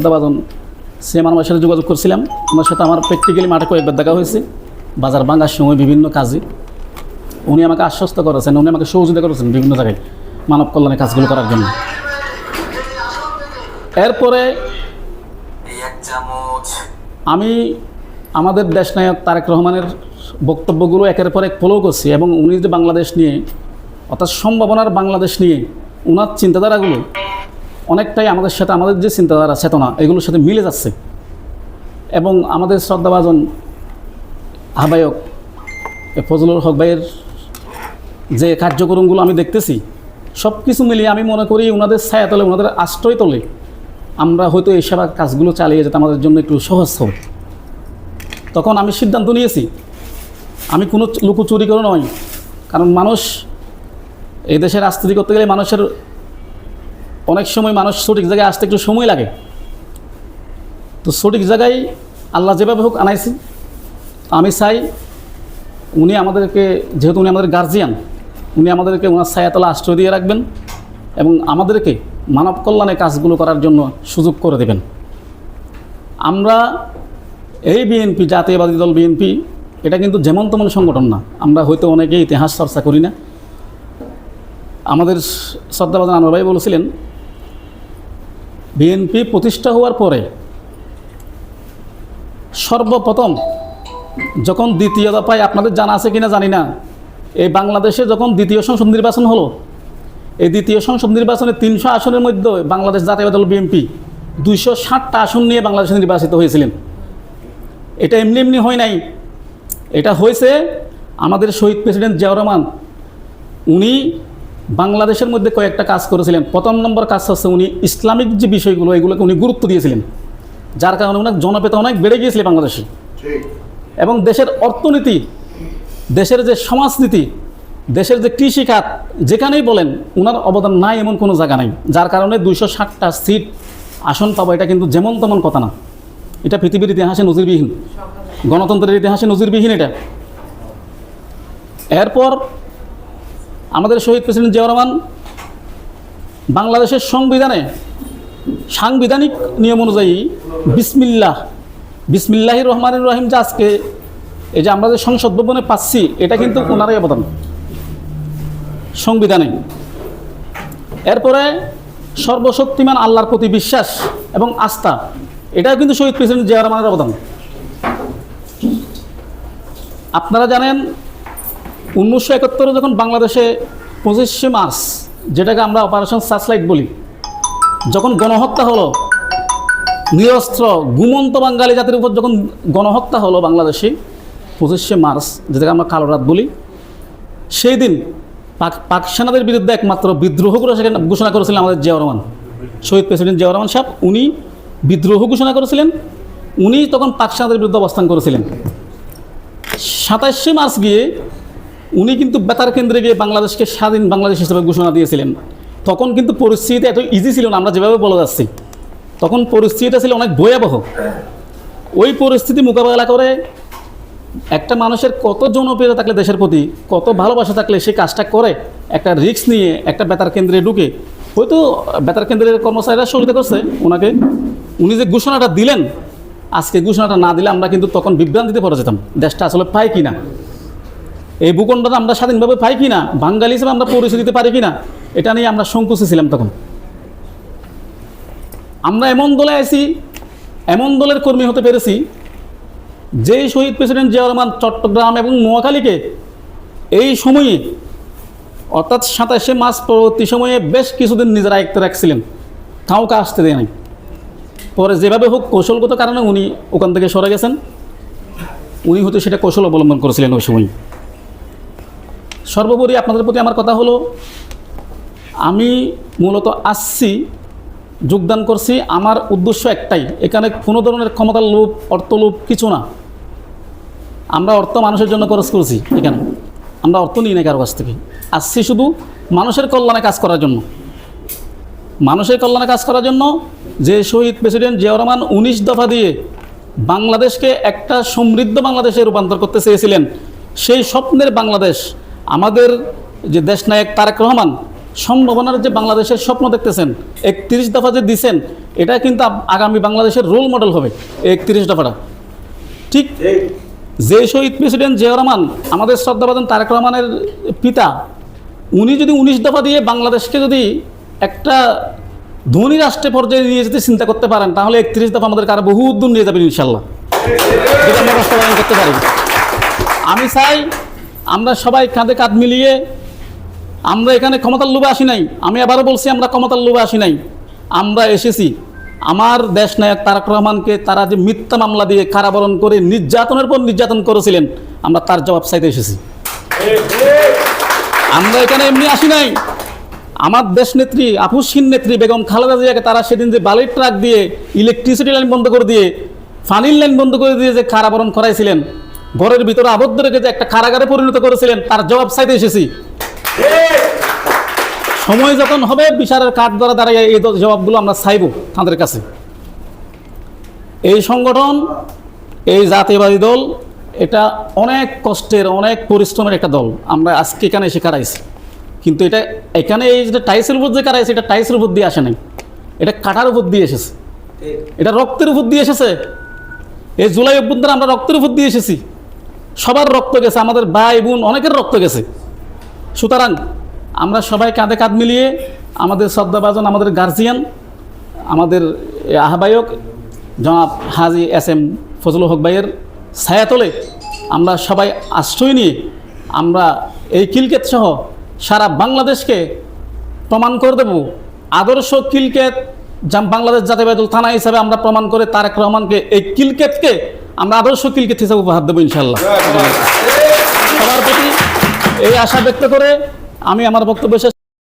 শ্রদ্ধাভাজন সিএম আমার সাথে যোগাযোগ করছিলাম। আমার সাথে আমার প্র্যাকটিক্যালি মাঠে কয়েকবার দেখা হয়েছে। বাজার ভাঙার সময় বিভিন্ন কাজে। উনি আমাকে আশ্বস্ত করেছেন, উনি আমাকে সহযোগিতা করেছেন বিভিন্ন জায়গায় মানব কল্যাণের কাজগুলো করার জন্য। এরপরে আমি আমাদের দেশ নায়ক তারেক রহমানের বক্তব্যগুলো একের পর এক ফলো করছি এবং উনি যে বাংলাদেশ নিয়ে, অর্থাৎ সম্ভাবনার বাংলাদেশ নিয়ে ওনার চিন্তাধারাগুলো অনেকটাই আমাদের সাথে, আমাদের যে চিন্তাধারা, চেতনা, এগুলোর সাথে মিলে যাচ্ছে। এবং আমাদের শ্রদ্ধাভাজন আহ্বায়ক ফজলুল হক ভাইয়ের যে কার্যক্রমগুলো আমি দেখতেছি সব কিছু মিলিয়ে আমি মনে করি ওনাদের ছায়া তলে ওনাদের আশ্রয় তলে আমরা হয়তো এই সেবা কাজগুলো চালিয়ে যেতে আমাদের জন্য একটু সহজ হবে তখন আমি সিদ্ধান্ত নিয়েছি, আমি কোনো লুকোচুরি করে নয়, কারণ মানুষ এই দেশে রাজনীতি করতে গেলে মানুষের অনেক সময় মানুষ সঠিক জায়গায় আসতে একটু সময় লাগে। তো সঠিক জায়গায় আল্লাহ যেভাবে হোক আনাইছি আমি চাই উনি আমাদেরকে, যেহেতু উনি আমাদের গার্জিয়ান উনি আমাদেরকে ওনার ছায়াতলা আশ্রয় দিয়ে রাখবেন এবং আমাদেরকে মানব কল্যাণে কাজগুলো করার জন্য সুযোগ করে দেবেন। আমরা এই বিএনপি জাতীয়বাদী দল বিএনপি এটা কিন্তু যেমন তেমন সংগঠন না। আমরা হয়তো অনেকে ইতিহাস চর্চা করি না। আমাদের শ্রদ্ধাবাদন আনোয়ার ভাই বলেছিলেন বিএনপি প্রতিষ্ঠা হওয়ার পরে সর্বপ্রথম যখন দ্বিতীয় দফায় আপনাদের জানা আছে কিনা জানি না, এই বাংলাদেশে যখন দ্বিতীয় সংসদ নির্বাচন হলো, এই দ্বিতীয় সংসদ নির্বাচনে তিনশো আসনের মধ্যে বাংলাদেশ জাতীয় দল বিএনপি, দুইশো ষাটটা আসন নিয়ে বাংলাদেশে নির্বাচিত হয়েছিলেন। এটা এমনি এমনি হয় নাই। এটা হয়েছে আমাদের শহীদ প্রেসিডেন্ট জিয়াউর রহমান, উনি বাংলাদেশের মধ্যে কয়েকটা কাজ করেছিলেন। প্রথম নম্বর কাজ হচ্ছে উনি ইসলামিক যে বিষয়গুলো এগুলোকে উনি গুরুত্ব দিয়েছিলেন। যার কারণে ওনার জনপ্রিয়তা অনেক বেড়ে গিয়েছিল বাংলাদেশে। এবং দেশের অর্থনীতি দেশের যে সমাজনীতি দেশের যে কৃষি খাত যেখানেই বলেন ওনার অবদান নাই এমন কোনো জায়গা নাই। যার কারণে দুইশো ষাটটা সিট আসন পাবো এটা কিন্তু যেমন তেমন কথা না। এটা পৃথিবীর ইতিহাসে নজিরবিহীন। গণতন্ত্রের ইতিহাসে নজিরবিহীন এটা। এরপর আমাদের শহীদ প্রেসিডেন্ট জিয়াউর রহমান বাংলাদেশের সংবিধানে সাংবিধানিক নিয়ম অনুযায়ী বিসমিল্লাহ, বিসমিল্লাহির রহমানুর রহিম যে আজকে, এই যে আমরা যে সংসদ ভবনে পাচ্ছি, এটা কিন্তু ওনারই অবদান সংবিধানে। এরপরে সর্বশক্তিমান আল্লাহর প্রতি বিশ্বাস এবং আস্থা, এটাও কিন্তু শহীদ প্রেসিডেন্ট জিয়া রহমানের অবদান। আপনারা জানেন উনিশশো একাত্তরে যখন বাংলাদেশে পঁচিশে মার্চ, যেটাকে আমরা অপারেশন সার্চলাইট বলি, যখন গণহত্যা হলো, নিরস্ত্র গুমন্ত বাঙালি জাতির উপর যখন গণহত্যা হলো বাংলাদেশে, পঁচিশে মার্চ, যেটাকে আমরা কালো রাত বলি, সেই দিন পাক পাক সেনাদের বিরুদ্ধে একমাত্র বিদ্রোহ করে সেখানে ঘোষণা করেছিলেন আমাদের জিয়াউর রহমান, শহীদ প্রেসিডেন্ট জিয়াউর রহমান সাহেব। উনি বিদ্রোহ ঘোষণা করেছিলেন, উনি তখন পাক সেনাদের বিরুদ্ধে অবস্থান করেছিলেন। সাতাশে মার্চ গিয়ে উনি কিন্তু বেতার কেন্দ্রে গিয়ে বাংলাদেশকে স্বাধীন বাংলাদেশ হিসেবে ঘোষণা দিয়েছিলেন। তখন কিন্তু পরিস্থিতি এত ইজি ছিল না, আমরা যেভাবে বলে যাচ্ছি, তখন পরিস্থিতিটা ছিল অনেক ভয়াবহ। ওই পরিস্থিতি মোকাবেলা করে একটা মানুষের কত জনপ্রিয়তা থাকলে দেশের প্রতি, কত ভালোবাসা থাকলে সে কাজটা করে, একটা রিস্ক নিয়ে একটা বেতার কেন্দ্রে ঢুকে। হয়তো বেতার কেন্দ্রের কর্মচারীরা সহযোগিতা করছে, ওনাকে উনি যে ঘোষণাটা দিলেন, আজকে ঘোষণাটা না দিলে আমরা কিন্তু তখন বিভ্রান্তিতে পড়ে যেতাম, দেশটা আসলে পাই কিনা। এই ভূখণ্ডটা আমরা স্বাধীনভাবে পাই কি না বাঙালি হিসেবে আমরা পরিচয় দিতে পারি কিনা, এটা নিয়ে আমরা সংকুচে ছিলাম তখন। আমরা এমন দলে আছি এমন দলের কর্মী হতে পেরেছি, যেই শহীদ প্রেসিডেন্ট জিয়াউর রহমান চট্টগ্রাম এবং নোয়াখালীকে এই সময়ে, অর্থাৎ সাতাশে মার্চ পরবর্তী সময়ে বেশ কিছুদিন নিজের আয়ত্তে রাখছিলেন। কাউকে আসতে দেয় নাই। পরে যেভাবে হোক কৌশলগত কারণে উনি ওখান থেকে সরে গেছেন। উনি হয়তো সেটা কৌশল অবলম্বন করেছিলেন ওই সময়। সর্বোপরি আপনাদের প্রতি আমার কথা হলো, আমি মূলত আসছি, যোগদান করছি, আমার উদ্দেশ্য একটাই, এখানে কোনো ধরনের ক্ষমতার লোভ, অর্থ লোভ কিছু না। আমরা অর্থ মানুষের জন্য খরচ করেছি এখানে। আমরা অর্থ নিই না কারও কাছ থেকে। আসছি শুধু মানুষের কল্যাণে কাজ করার জন্য। মানুষের কল্যাণে কাজ করার জন্য যে শহীদ প্রেসিডেন্ট জিয়াউর রহমান উনিশ দফা দিয়ে বাংলাদেশকে একটা সমৃদ্ধ বাংলাদেশে রূপান্তর করতে চেয়েছিলেন, সেই স্বপ্নের বাংলাদেশ আমাদের যে দেশ নায়ক তারেক রহমান, সম্ভাবনার যে বাংলাদেশের স্বপ্ন দেখতেছেন, একত্রিশ দফা যে দিছেন, এটা কিন্তু আগামী বাংলাদেশের রোল মডেল হবে একত্রিশ দফাটা। ঠিক যে শহীদ প্রেসিডেন্ট জিয়া রহমান, আমাদের শ্রদ্ধাবাদন তারেক রহমানের পিতা, উনি যদি উনিশ দফা দিয়ে বাংলাদেশকে যদি একটা ধনী রাষ্ট্রে পর্যায়ে নিয়ে যেতে চিন্তা করতে পারেন, তাহলে একত্রিশ দফা আমাদের কারও বহু দূর নিয়ে যাবেন ইনশাল্লাহ। করতে পারি। আমি চাই আমরা সবাই কাঁধে কাঁধ মিলিয়ে আমরা এখানে ক্ষমতার লোভে আসি নাই। আমি আবারও বলছি, আমরা ক্ষমতার লোভে আসি নাই। আমরা এসেছি। আমার দেশ নায়ক তারক রহমানকে তারা যে মিথ্যা মামলা দিয়ে কারাবরণ করে নির্যাতনের পর নির্যাতন করেছিলেন, আমরা তার জবাব চাইতে এসেছি। আমরা এখানে এমনি আসি নাই। আমার দেশ নেত্রী আপুসহীন নেত্রী বেগম খালেদা জিয়াকে তারা সেদিন যে বালির ট্রাক দিয়ে ইলেকট্রিসিটি লাইন বন্ধ করে দিয়ে ফানির লাইন বন্ধ করে দিয়ে যে কারাবরণ করাইছিলেন ঘরের ভিতরে আবদ্ধ রেখে যে একটা কারাগারে পরিণত করেছিলেন, তার জবাব চাইতে এসেছি। সময় যখন হবে, বিচারের কাঠ দ্বারা দাঁড়িয়ে এই জবাবগুলো আমরা চাইব তাদের কাছে। এই সংগঠন, এই জাতীয়বাদী দল, এটা অনেক কষ্টের, অনেক পরিশ্রমের একটা দল। আমরা আজকে এখানে এসে কারাইছি। কিন্তু এটা এখানে এই যে টাইসের উপর যে কারাইছে, এটা টাইসের উপর দিয়ে আসে নাই। এটা কাটার উপর দিয়ে এসেছে। এটা রক্তের উপর দিয়ে এসেছে। এই জুলাই অভ্যন্তরে আমরা রক্তের উপর দিয়ে এসেছি। সবার রক্ত গেছে, আমাদের ভাই বোন, অনেকের রক্ত গেছে। সুতরাং আমরা সবাই কাঁধে কাঁধ মিলিয়ে আমাদের শ্রদ্ধাভাজন, আমাদের গার্জিয়ান আমাদের আহ্বায়ক জনাব হাজি এস এম ফজলুল হক ভাইয়ের ছায়াতলে আমরা সবাই আশ্রয় নিয়ে আমরা এই কিলকেত সহ সারা বাংলাদেশকে প্রমাণ করে দেব। আদর্শ কিলকেত জাম বাংলাদেশ জাতীয়বাদী থানা হিসাবে আমরা প্রমাণ করে তারেক রহমানকে এই কিলকেতকে আমরা আদর্শ শকিলকে হিসাবে উপহার দেবো ইনশাল্লাহ সবার প্রতি এই আশা ব্যক্ত করে আমি আমার বক্তব্য শেষ